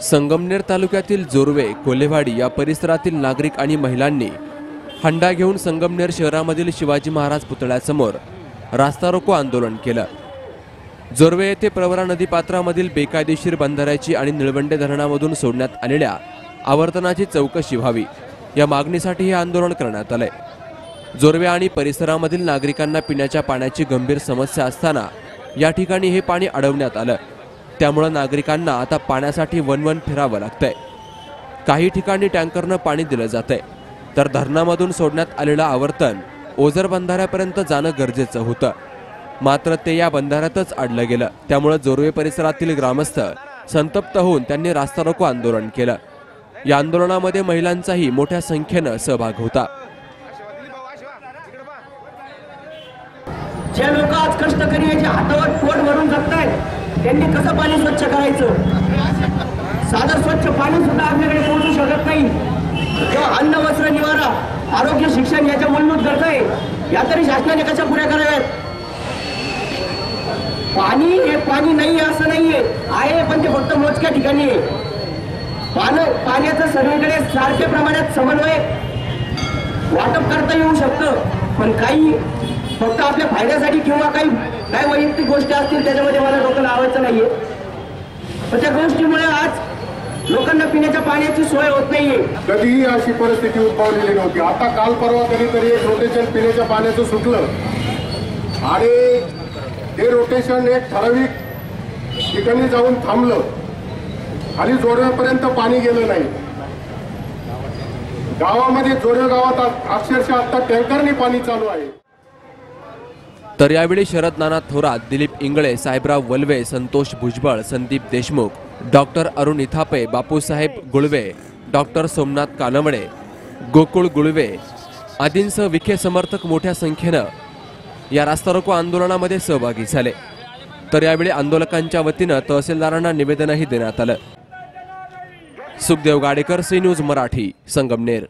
संगमनेर तालुक्यातील जोरवे कोल्हेवाडी या परिसरातील नागरिक आणि महिलांनी हंडा घेऊन संगमनेर शहरामधील शिवाजी महाराज पुतळ्यासमोर रास्ता रोको आंदोलन केलं. जोरवे येथे प्रवरा नदीपात्रामधील बेकायदेशीर बंधाऱ्याची आणि निळवंडे धरणामधून सोडण्यात आलेल्या आवर्तनाची चौकशी व्हावी या मागणीसाठी हे आंदोलन करण्यात आलंय. जोरवे आणि परिसरामधील नागरिकांना पिण्याच्या पाण्याची गंभीर समस्या असताना या ठिकाणी हे पाणी अडवण्यात आलं. त्यामुळं नागरिकांना आता पाण्यासाठी वनवन फिरावं लागतंय. काही ठिकाणी टँकरनं पाणी दिलं जातंय. तर धरणामधून सोडण्यात आलेलं आवर्तन ओझर बंधाऱ्यापर्यंत जाणं गरजेचं होतं. मात्र ते या बंधाऱ्यातच अडलं गेलं. त्यामुळं जोरवे परिसरातील ग्रामस्थ संतप्त होऊन त्यांनी रास्ता रोको आंदोलन केलं. या आंदोलनामध्ये महिलांचाही मोठ्या संख्येनं सहभाग होता. जे लोक आज कष्ट करी याच्या हातावर पोट भरून जगतायत त्यांनी कसं पाणी स्वच्छ करायचं? साधं स्वच्छ पाणी सुद्धा आपल्याकडे पोहोचू शकत नाही. जेव्हा अन्न वस्त्र निवारा आरोग्य शिक्षण याच्या मूलभूत गरजा आहे या तरी शासनाने कशा पुऱ्या कराव्यात? पाणी हे पाणी नाही असं नाहीये. आहे पण ते फक्त मोजक्या ठिकाणी आहे. पानं पाण्याचं सगळीकडे सारख्या प्रमाणात समन्वय वाटप करता येऊ शकतं पण काही फक्त आपल्या फायद्यासाठी किंवा काही काही वैयक्तिक गोष्टी असतील त्याच्यामध्ये मला डोकं लावायचं नाहीये. पण त्या गोष्टीमुळे आज लोकांना पिण्याच्या पाण्याची सोय होत नाहीये. कधीही अशी परिस्थिती उद्भवलेली नव्हती. आता काल परवा कधीतरी एक रोटेशन पिण्याच्या पाण्याचं सुटलं. आणि हे रोटेशन एक ठराविक ठिकाणी जाऊन थांबलं. खाली जोडव्यापर्यंत पाणी गेलं नाही. गावामध्ये जोडव्या गावात अक्षरशः आता टँकरने पाणी चालू आहे. तर यावेळी शरद नाना थोरात दिलीप इंगळे साहेबराव वल्वे संतोष भुजबळ संदीप देशमुख डॉक्टर अरुण इथापे बापूसाहेब गुळवे डॉक्टर सोमनाथ कानवडे गोकुळ गुळवे आदींसह विखे समर्थक मोठ्या संख्येनं या रास्ता रोको आंदोलनामध्ये सहभागी झाले. तर यावेळी आंदोलकांच्या वतीनं तहसीलदारांना निवेदनही देण्यात आलं. Sukhdev Gadekar C news Marathi Sangamner.